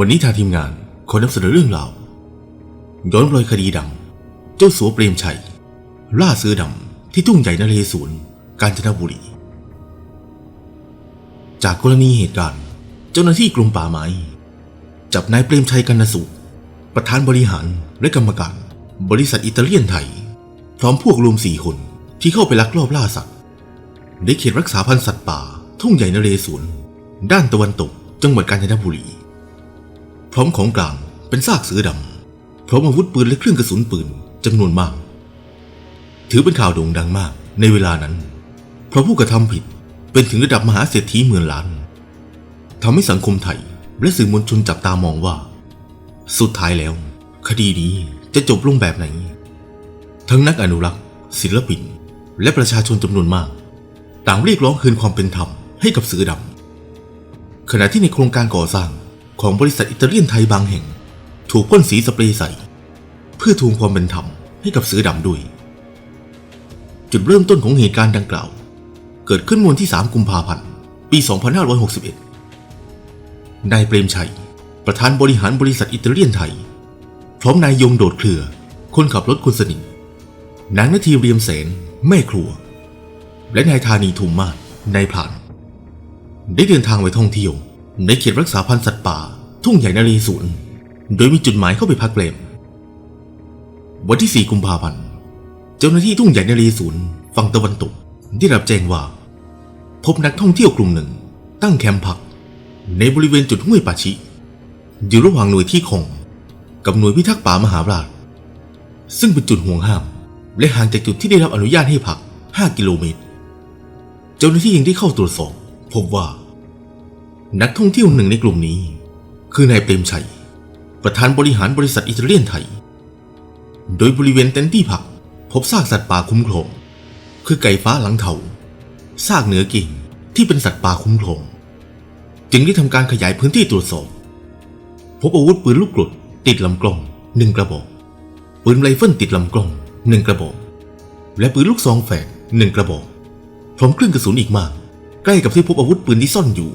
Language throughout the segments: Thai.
วันนี้ทางทีมงานขอนำเสนอเรื่องราวย้อนรอยคดีดัง เจ้าสัวเปรมชัย ล่าเสือดำที่ทุ่งใหญ่นเรศวรกาญจนบุรี จากกรณีเหตุการณ์ เจ้าหน้าที่กรมป่าไม้ จับนายเปรมชัยกันนสูตรประธานบริหารและกรรมการ บริษัทอิตาเลียนไทย พร้อมพวกรวมสี่คนที่เข้าไปลักลอบล่าสัตว์ในเขตรักษาพันธุ์สัตว์ป่า ทุ่งใหญ่นเรศวรด้านตะวันตก จังหวัดกาญจนบุรี ร้อมของกลางเป็นซากเสือดำพร้อมอาวุธปืนและเครื่องกระสุนปืนจำนวนมาก ถือเป็นข่าวโด่งดังมากในเวลานั้น เพราะผู้กระทำผิดเป็นถึงระดับมหาเศรษฐีหมื่นล้านทำให้สังคมไทยและสื่อมวลชนจับตามองว่า สุดท้ายแล้ว คดีนี้จะจบลงแบบไหน ทั้งนักอนุรักษ์ ศิลปิน และประชาชนจำนวนมาก ต่างเรียกร้องคืนความเป็นธรรมให้กับเสือดำขณะที่ในโครงการก่อสร้าง ของบริษัทอิตาเลียนไทยบางแห่ง ถูกพ่นสีสเปรย์ใส่ เพื่อทวงความเป็นธรรมให้กับเสือดำด้วย จุดเริ่มต้นของเหตุการณ์ดังกล่าว เกิดขึ้นวันที่ 3 กุมภาพันธ์ ปี 2561 นายเปรมชัย ประธานบริหารบริษัทอิตาเลียนไทย พร้อมนายยงโดดเครือ คนขับรถคนสนิทนางนาทีเรียมแสนแม่ครัว และนายธานีทุมมาศนายพราน ได้เดินทางไปท่องเที่ยว ในเขตรักษาพันธุ์สัตว์ป่า ทุ่งใหญ่นเรศวรโดยมีจุดหมายเข้าไปพักแรมวันที่ 4 กุมภาพันธ์ เจ้าหน้าที่ทุ่งใหญ่นเรศวรฝั่งตะวันตกได้รับแจ้งว่า พบนักท่องเที่ยวกลุ่มหนึ่ง ตั้งแคมป์พัก ในบริเวณจุดห้วยป่าชิ อยู่ระหว่างหน่วยที่คงกับหน่วยพิทักษ์ป่ามหาราช ซึ่งเป็นจุดห่วงห้าม และห่างจากจุดที่ได้รับอนุญาตให้พัก 5 กิโลเมตร เจ้าหน้าที่ยังได้เข้าตรวจสอบพบว่า นักท่องเที่ยวหนึ่งในกลุ่มนี้ คือนายเปรมชัย ประธานบริหารบริษัทอิตาเลียนไทย โดยบริเวณเต็นที่พัก พบซากสัตว์ป่าคุ้มครองคือไก่ฟ้าหลังเถาซากเหนือกิ่งที่เป็นสัตว์ป่าคุ้มครองจึงได้ทำการขยายพื้นที่ตรวจสอบพบอาวุธปืนลูกกรดติดลำกล้องหนึ่งกระบอก ปืนไรเฟิลติดลำกล้องหนึ่งกระบอก และปืนลูกซองแฝดหนึ่งกระบอก พร้อมเครื่องกระสุนอีกมาก ใกล้กับที่พบอาวุธปืนที่ซ่อนอยู่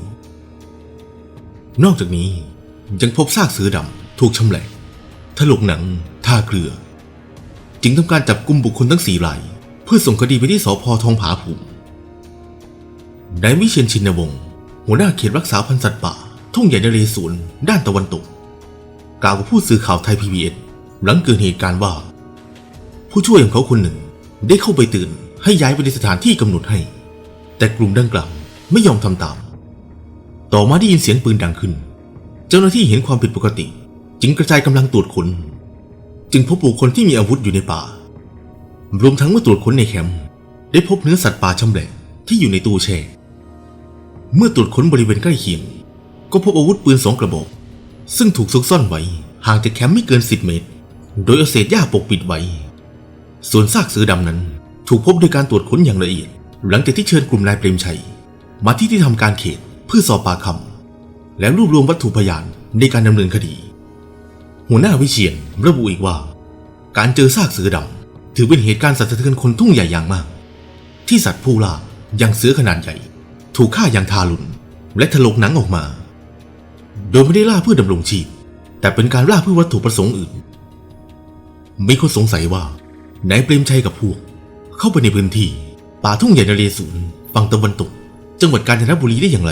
นอกจากนี้ยังพบซากเสือดำถูกชำแหละถลกหนังท่าเกลือ จึงทำการจับกุมบุคคลทั้งสี่ราย เพื่อส่งคดีไปที่สพทองผาภูมินายวิเชียนชินวงศ์หัวหน้าเขตรักษาพันธุ์สัตว์ป่า ทุ่งใหญ่นเรศวรด้านตะวันตก กล่าวกับผู้สื่อข่าวไทยพีบีเอสหลังเกิดเหตุการณ์ว่า ผู้ช่วยของเขาคนหนึ่งได้เข้าไปตือนให้ย้ายไปในสถานที่กำหนดให้ แต่กลุ่มดังกล่าวไม่ยอมทำตาม ต่อมาได้ยินเสียงปืนดังขึ้น เจ้าหน้าที่เห็นความผิดปกติ จึงกระจายกำลังตรวจค้น จึงพบบุคคลที่มีอาวุธอยู่ในป่า รวมทั้งเมื่อตรวจค้นในแคมป์ได้พบเนื้อสัตว์ป่าชำแหละที่อยู่ในตู้แช่ เมื่อตรวจค้นบริเวณใกล้เคียง ก็พบอาวุธปืนสองกระบอก ซึ่งถูกซุกซ่อนไว้ห่างจากแคมป์ไม่เกิน10เมตร โดยเอาเศษหญ้าปกปิดไว้ ส่วนซากเสือดำนั้น ถูกพบโดยการตรวจค้นอย่างละเอียด หลังจากที่เชิญกลุ่มนายเปรมชัย มาที่ที่ทำการเขต พื่อสอบปากคำและรวบรวมวัตถุพยานในการดำเนินคดี หัวหน้าวิเชียนระบุอีกว่า การเจอซากเสือดำถือเป็นเหตุการณ์สะเทือนคนทุ่งใหญ่อย่างมาก ที่สัตว์ผู้ล่าอย่างเสือขนาดใหญ่ ถูกฆ่าอย่างทารุณและถลกหนังออกมา โดยไม่ได้ล่าเพื่อดำรงชีพ แต่เป็นการล่าเพื่อวัตถุประสงค์อื่น มีคนสงสัยว่านายเปรมชัยกับพวก เข้าไปในพื้นที่ ป่าทุ่งใหญ่นเรศวรฝั่งตะวันตก จังหวัดกาญจนบุรีได้อย่างไร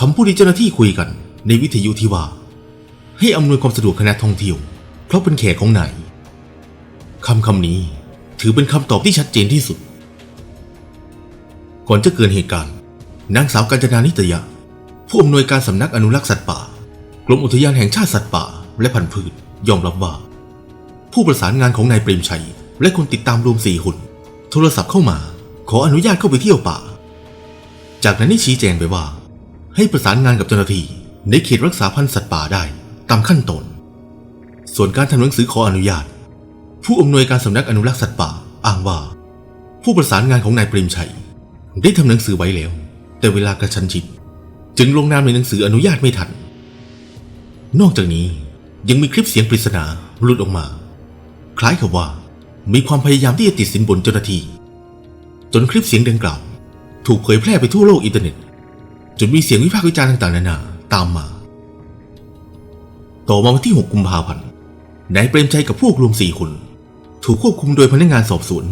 คำพูดที่เจ้าหน้าที่คุยกันในวิทยุที่ว่า ให้อำนวยความสะดวกคณะท่องเที่ยว เพราะเป็นแขกของนายคำคำนี้ถือเป็นคำตอบที่ชัดเจนที่สุด ก่อนจะเกิดเหตุการณ์ นางสาวกัญจนานิตยะผู้อำนวยการสำนักอนุรักษ์สัตว์ป่า กรมอุทยานแห่งชาติสัตว์ป่า และพันธุ์พืชยอมรับว่า ผู้ประสานงานของนายเปรมชัย และคนติดตามรวมสี่คน โทรศัพท์เข้ามา ขออนุญาตเข้าไปเที่ยวป่า จากนั้นได้ชี้แจงไปว่า ให้ประสานงานกับเจ้าหน้าที่ในเขตรักษาพันธุ์สัตว์ป่าได้ตามขั้นตอน ส่วนการทำหนังสือขออนุญาต ผู้อำนวยการสำนักอนุรักษ์สัตว์ป่าอ้างว่า ผู้ประสานงานของนายปริมชัย ได้ทำหนังสือไว้แล้ว แต่เวลากระชั้นชิด จึงลงนามในหนังสืออนุญาตไม่ทัน นอกจากนี้ยังมีคลิปเสียงปริศนาหลุดออกมา คล้ายกับว่า มีความพยายามที่จะติดสินบนเจ้าหน้าที่จนคลิปเสียงดังกล่าว ถูกเผยแพร่ไปทั่วโลกอินเทอร์เน็ต จนมีเสียงวิพากษ์วิจารณ์ต่างๆนานาตามมา ต่อมาวันที่ 6 กุมภาพันธ์นายเปรมชัยกับพวกรวมสี่คน ถูกควบคุมโดยพนักงานสอบสวน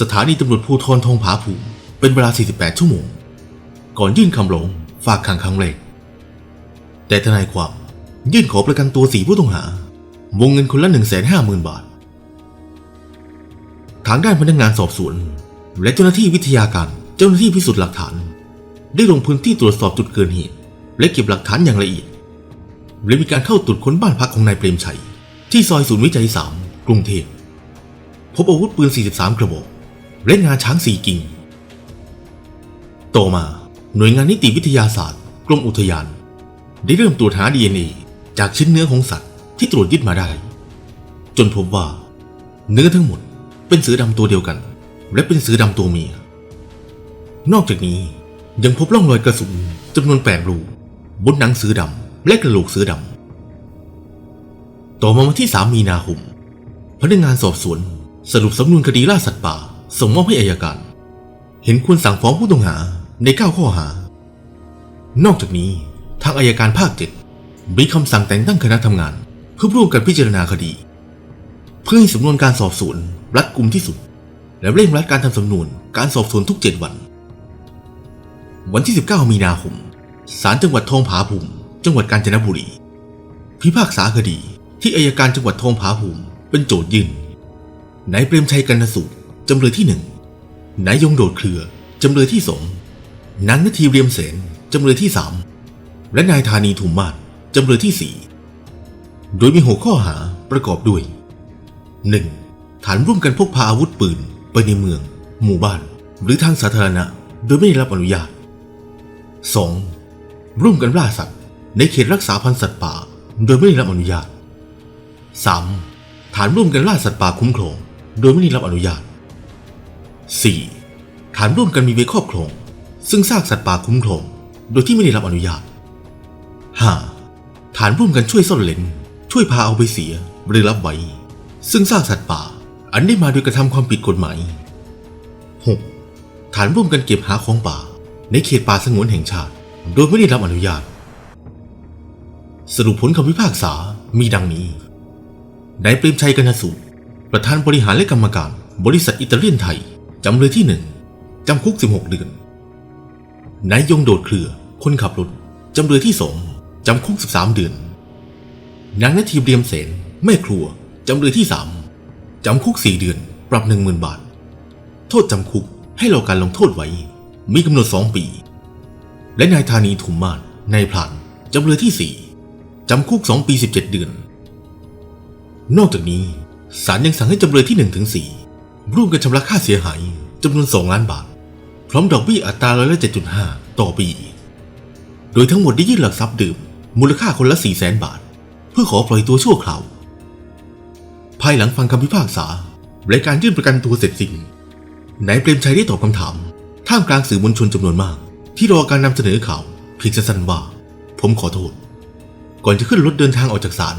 สถานีตำรวจภูธรทองผาภูมิเป็นเวลา 48 ชั่วโมง ก่อนยื่นคำร้องฝากขังครั้งแรกแต่ทนายความยื่นขอประกันตัวสี่ผู้ต้องหา วงเงินคนละ 150,000 บาท ทางด้านพนักงานสอบสวน และเจ้าหน้าที่วิทยาการ เจ้าหน้าที่พิสูจน์หลักฐาน ได้ลงพื้นที่ตรวจสอบจุดเกิดเหตุและเก็บหลักฐานอย่างละเอียด และมีการเข้าตรวจค้นบ้านพักของนายเปรมชัย ที่ซอยศูนย์วิจัย 3 กรุงเทพ พบอาวุธปืน 43 กระบอก และงาช้างสีกิ่ง ต่อมาหน่วยงานนิติวิทยาศาสตร์ กรมอุทยาน ได้เริ่มตรวจหา DNA จากชิ้นเนื้อของสัตว์ที่ตรวจยึดมาได้ จนพบว่า เนื้อทั้งหมดเป็นเสือดำตัวเดียวกัน และเป็นเสือดำตัวเมีย นอกจากนี้ ยังพบร่องรอยกระสุนจำนวนแปดรูบนหนังเสือดำและกระโหลกเสือดำ ต่อมาวันที่ 3 มีนาคมพนักงานสอบสวน สรุปสำนวนคดีล่าสัตว์ป่า ส่งมอบให้อายการ เห็นควรสั่งฟ้องผู้ต้องหาใน 9 ข้อหา นอกจากนี้ทางอายการภาค7มีคำสั่งแต่งตั้งคณะทำงาน เพื่อร่วมกันพิจารณาคดี เพื่อให้สำนวนการสอบสวนรัดกุมที่สุด และเร่งรัดการทำสำนวนการสอบสวนทุก 7 วัน วันที่ 19 มีนาคม ศาลจังหวัดทองผาภูมิ จังหวัดกาญจนบุรี พิพากษาคดีที่อายการจังหวัดทองผาภูมิเป็นโจทยื่นนายเปรมชัยกันสูตรจำเลยที่หนึ่งนายยงโดดเครือ จำเลยที่สองนางนาทีเรียมเสนจำเลยที่สามและนายธานีถุมมาศจำเลยที่สี่โดยมีหัวข้อหาประกอบด้วย 1. ฐานร่วมกันพกพาอาวุธปืนไปในเมือง หมู่บ้าน หรือทางสาธารณะ โดยไม่ได้รับอนุญาต 2. ร่วมกันล่าสัตว์ ในเขตรักษาพันธุ์สัตว์ป่า โดยไม่ได้รับอนุญาต 3. ฐานร่วมกันล่าสัตว์ป่าคุ้มครอง โดยไม่ได้รับอนุญาต 4. ฐานร่วมกันมีไว้ครอบครอง ซึ่งซากสัตว์ป่าคุ้มครอง โดยที่ไม่ได้รับอนุญาต 5. ฐานร่วมกันช่วยซ่อนเล้นช่วยพาเอาไปเสียหรือรับไว้ ซึ่งซากสัตว์ป่า อันได้มาโดยกระทำความผิดกฎหมาย 6. ฐานร่วมกันเก็บหาของป่า ในเขตป่าสงวนแห่งชาติ โดยไม่ได้รับอนุญาต สรุปผลคำพิพากษามีดังนี้นายเปรมชัยกนสูตรประธานบริหารและกรรมการ บริษัทอิตาเลียนไทย จำเลยที่หนึ่งจำคุก 16 เดือนนายยงโดดเครือ คนขับรถ จำเลยที่สองจำคุก 13 เดือน นางนาทีเรียมเสนแม่ครัว จำเลยที่สามจำคุก 4 เดือน ปรับ 10,000 บาท โทษจำคุกให้รอการลงโทษไว้ มีกำหนด2ปี และนายธานีถุมมาศนายพลานจำเลยที่4จำคุก2ปี17เดือน นอกจากนี้ศาลยังสั่งให้จำเลยที่1ถึง4ร่วมกันชำระค่าเสียหายจำนวน2ล้านบาท พร้อมดอกเบี้ยอัตราร้อยละ7.5ต่อปี โดยทั้งหมดได้ยื่นหลักทรัพย์เดิมมูลค่าคนละ4 0 0 0 0 0บาท เพื่อขอปล่อยตัวชั่วคราวภายหลังฟังคำพิพากษาและการยื่นประกันตัวเสร็จสิ้นนายเปรมชัยได้ตอบคำถาม ท่ามกลางสื่อมวลชนจำนวนมาก ที่รอการนำเสนอข่าวเพียงสั้นๆว่า ผมขอโทษ ก่อนจะขึ้นรถเดินทางออกจากศาล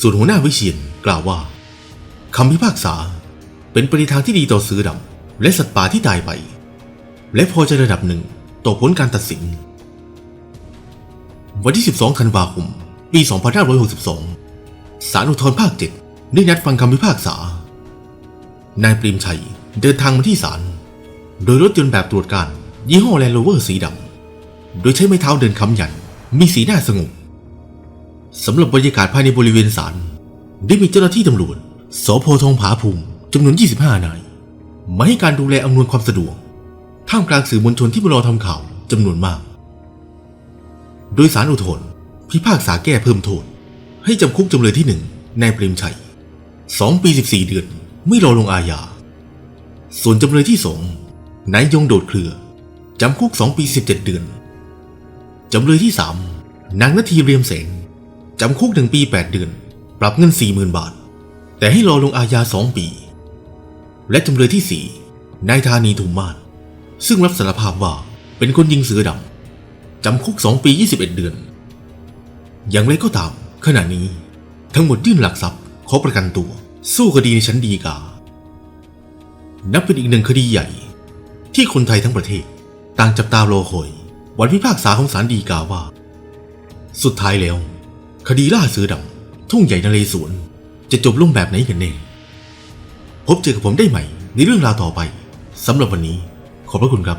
ส่วนหัวหน้าวิเชียนกล่าวว่าคำพิพากษาเป็นปในทางที่ดีต่อเสือดำและสัตว์ป่าที่ตายไป และพอใจระดับหนึ่งต่อผลการตัดสิน วันที่ 12 ธันวาคม ปี 2562 ศาลอุทธรภาค 7 ได้นัดฟังคำพิพากษา นายปรีมชัยเดินทางมาที่ศาล โดยรถยนต์แบบตรวจการ ยี่ห้อแลนด์โรเวอร์สีดำ โดยใช้ไม้เท้าเดินค้ำยัน มีสีหน้าสงบสำหรับบรรยากาศภายในบริเวณศาลได้มีเจ้าหน้าที่ตำรวจสพทองผาภูมิจำนวน 25 นายมาให้การดูแลอำนวยความสะดวก ท่ามกลางสื่อมวลชนที่มารอทำข่าวจำนวนมาก โดยสารอุทธรณ์พิพากษาแก้เพิ่มโทษ ให้จำคุกจำเลยที่หนึ่งนายเปรมชัย 2 ปี 14 เดือน ไม่รอลงอาญา ส่วนจำเลยที่สอง นายยงโดดเครือ จำคุก 2 ปี 17 เดือน จำเลยที่สามนางนาทีเรียมแสงจำคุก 1 ปี 8 เดือน ปรับเงิน 40,000 บาท แต่ให้รอลงอาญา 2 ปี และจำเลยที่สี่นายธานีถุมมาศซึ่งรับสารภาพว่าเป็นคนยิงเสือดำจำคุก 2 ปี 21 เดือน อย่างไรก็ตาม ขณะนี้ทั้งหมดยื่นหลักทรัพย์ขอประกันตัว สู้คดีในชั้นฎีกา นับเป็นอีกหนึ่งคดีใหญ่ ที่คนไทยทั้งประเทศต่างจับตารอคอยวันพิพากษาของศาลฎีกาว่า สุดท้ายแล้ว คดีล่าเสือดำทุ่งใหญ่นเรศวรจะจบลงแบบไหนกันแน่พบเจอกับผมได้ใหม่ในเรื่องราวต่อไปสำหรับวันนี้ขอบพระคุณครับ